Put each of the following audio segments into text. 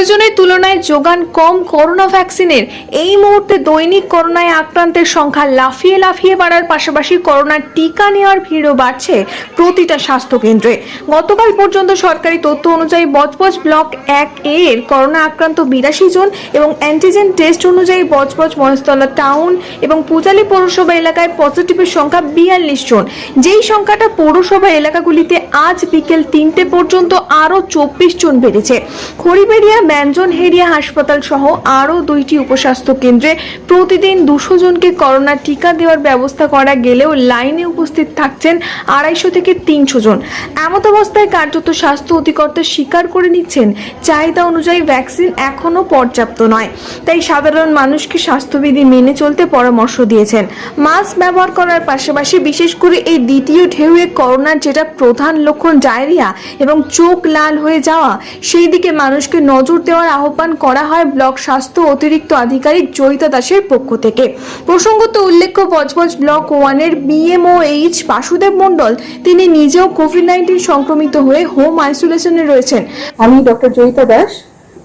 প্রয়োজনের তুলনায় যোগান কম করোনা ভ্যাকসিনের এই মুহূর্তে দৈনিক করোনায় আক্রান্তের সংখ্যা লাফিয়ে লাফিয়ে বাড়ার পাশাপাশি করোনার টিকা নেওয়ার ভিড়ও বাড়ছে প্রতিটা স্বাস্থ্যকেন্দ্রে। গতকাল পর্যন্ত সরকারি তথ্য অনুযায়ী বজবজ ব্লক এক এর করোনা আক্রান্ত বিরাশি জন এবং অ্যান্টিজেন টেস্ট অনুযায়ী বজবজ মহেশতলা টাউন এবং পূজালি পৌরসভা এলাকায় পজিটিভের সংখ্যা বিয়াল্লিশ জন। যেই সংখ্যাটা পৌরসভা এলাকাগুলিতে আজ বিকেল তিনটে পর্যন্ত আরও চব্বিশ জন বেড়েছে। খড়িবেড়িয়া ব্যঞ্জন হেরিয়া হাসপাতাল সহ আরও দুইটি উপস্বাস্থ্য কেন্দ্রে প্রতিদিন দুশো জনকে করোনা টিকা দেওয়ার ব্যবস্থা করা গেলেও লাইনে উপস্থিত থাকছেন আড়াইশো থেকে তিনশো জন। এমত অবস্থায় কার্যত স্বাস্থ্য অধিকর্তা স্বীকার করে নিচ্ছেন, চাহিদা অনুযায়ী ভ্যাকসিন এখনও পর্যাপ্ত নয়। তাই সাধারণ মানুষকে স্বাস্থ্যবিধি মেনে চলতে পরামর্শ দিয়েছেন। মাস্ক ব্যবহার করার পাশাপাশি বিশেষ করে এই দ্বিতীয় ঢেউয়ে করোনার যেটা প্রধান লক্ষণ ডায়রিয়া এবং চোখ লাল হয়ে যাওয়া, সেই দিকে মানুষকে নজর দেওয়ার আহ্বান করা হয় ব্লক স্বাস্থ্য অতিরিক্ত আধিকারিক জয়িতা দাসের পক্ষ থেকে। প্রসঙ্গত উল্লেখ্য, বজবজ ব্লক ওয়ানের বিএমওএইচ বাসুদেব মণ্ডল, তিনি নিজেও কোভিড নাইন্টিন সংক্রমিত হয়ে হোম আইসোলেশনে রয়েছেন। আমি ডক্টর জয়িতা দাস,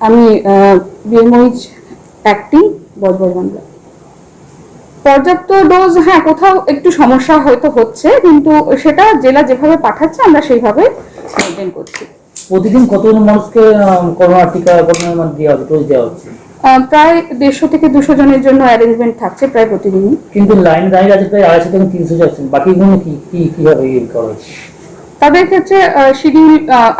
আমি বিএমওইচ অ্যাক্টিং বজবজ বাংলা পর্যাপ্ত ডোজ হ্যাঁ কোথাও একটু সমস্যা হয়তো হচ্ছে, কিন্তু সেটা জেলা যেভাবে পাঠাচ্ছে, আমরা সেইভাবে মেনটেন করছি। প্রতিদিন কতজন মানুষকে করোনা টিকা করোনা মানে দেওয়া হচ্ছে ডোজ দেওয়া হচ্ছে? প্রায় দেড়শো থেকে দুশো জনের জন্য অ্যারেঞ্জমেন্ট থাকছে প্রায় প্রতিদিনই। কিন্তু লাইন দাঁড়িয়ে আছে প্রায় আড়াইশো থেকে তিনশো যাচ্ছেন বাকিগুলো কি কি কীভাবে ইয়ে করা হচ্ছে? তাদের ক্ষেত্রে শিডিউল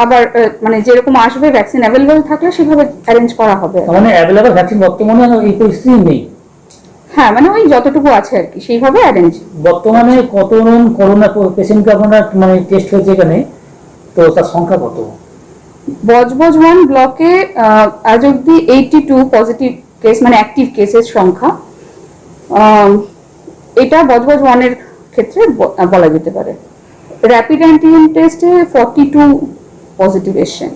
আবার মানে যেরকম আসবে ভ্যাকসিন অ্যাভেলেবেল থাকলে সেভাবে অ্যারেঞ্জ করা হবে। মানে অ্যাভেলেবল ভ্যাকসিন বর্তমানে এই পরিস্থিতি নেই? হ্যাঁ মানে ওই যতটুকু আছে আর কি সেইভাবে অ্যারেঞ্জ বর্তমানে কতজন করোনা পেশেন্টকে আপনার মানে টেস্ট হয়েছে এখানে? তো তার সংখ্যা কত? বজবজ ওয়ান ব্লকে আজ অব্দি এইটটি টু পজিটিভ কেস মানে অ্যাক্টিভ কেসের সংখ্যা এটা বজবজ ওয়ানের ক্ষেত্রে বলা যেতে পারে। র্যাপিড অ্যান্টিজেন টেস্টে ফর্টি টু পজিটিভ এসছেন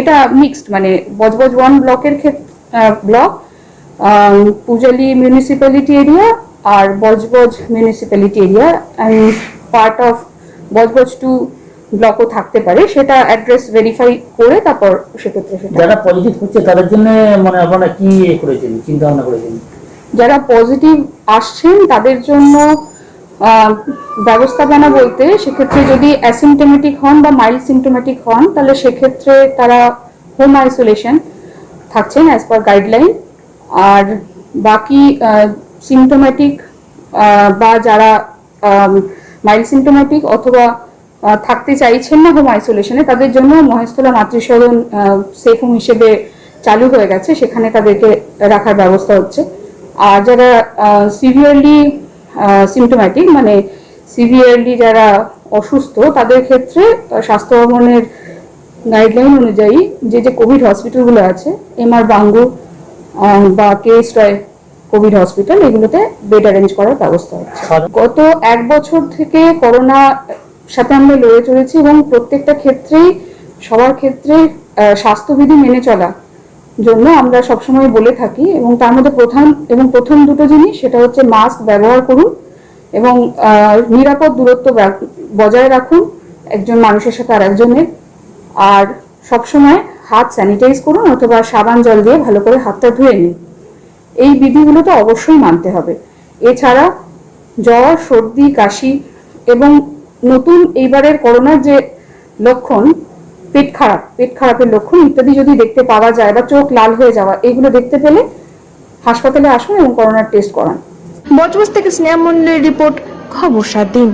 এটা মিক্সড মানে বজবজ ওয়ান ব্লকের ক্ষেত্রে block Pujali municipality area R Budge Budge municipality area and part of Budge Budge two ব্লকও থাকতে পারে সেটা অ্যাড্রেস ভেরিফাই করে তারপর সেক্ষেত্রে সেটা যারা পজিটিভ হচ্ছে তাদের জন্য মানে আপনারা কি করেছেন চিন্তা ভাবনা করেছেন? যারা পজিটিভ আসছেন তাদের জন্য ব্যবস্থাপনা বলতে সেক্ষেত্রে যদি অ্যাসিমটোমেটিক হন বা মাইল্ড সিমটোমেটিক হন তাহলে সেক্ষেত্রে তারা হোম আইসোলেশন থাকছেন অ্যাজ পার গাইডলাইন আর বাকি সিমটোমেটিক বা যারা মাইল্ড সিমটোমেটিক অথবা থাকতে চাইছেন না হোম আইসোলেশনে তাদের জন্য মহেশতলা মাতৃসদন সেফ হোম হিসেবে চালু হয়ে গেছে সেখানে তাদেরকে রাখার ব্যবস্থা হচ্ছে। আর যারা সিভিয়ারলি সিমটোম্যাটিক মানে সিভিয়ারলি যারা অসুস্থ তাদের ক্ষেত্রে স্বাস্থ্য ভবনের গাইডলাইন অনুযায়ী যে যে কোভিড হসপিটালগুলো আছে এম আর বাঙ্গু বা কে রয় কোভিড হসপিটাল এগুলোতে বেড অ্যারেঞ্জ করার ব্যবস্থা হচ্ছে। গত এক বছর থেকে করোনা সাথে আমরা লড়ে চলেছি এবং প্রত্যেকটা ক্ষেত্রেই, সবার ক্ষেত্রে স্বাস্থ্যবিধি মেনে চলা জন্য আমরা সবসময় বলে থাকি এবং তার মধ্যে প্রধান এবং প্রথম দুটো জিনিস সেটা হচ্ছে মাস্ক ব্যবহার করুন এবং নিরাপদ দূরত্ব বজায় রাখুন একজন মানুষের সাথে আর একজনের আর সবসময় হাত স্যানিটাইজ করুন অথবা সাবান জল দিয়ে ভালো করে হাতটা ধুয়ে নিন। এই বিধিগুলো তো অবশ্যই মানতে হবে। এছাড়া জ্বর, সর্দি, কাশি এবং নতুন এইবারের করোনার যে লক্ষণ, পেট খারাপ, পেট খারাপের লক্ষণ ইত্যাদি যদি দেখতে পাওয়া যায় বা চোখ লাল হয়ে যাওয়া এগুলো দেখতে পেলে হাসপাতালে আসুন এবং করোনার টেস্ট করান। বজবজ থেকে স্নেহ মন্ডলের রিপোর্ট খবর সাত দিন।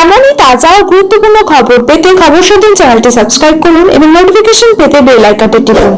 এমনই তাজা ও গুরুত্বপূর্ণ খবর পেতে খবর সাথে চ্যানেলটি সাবস্ক্রাইব করুন এবং নোটিফিকেশন পেতে বেল আইকনটি টিপুন।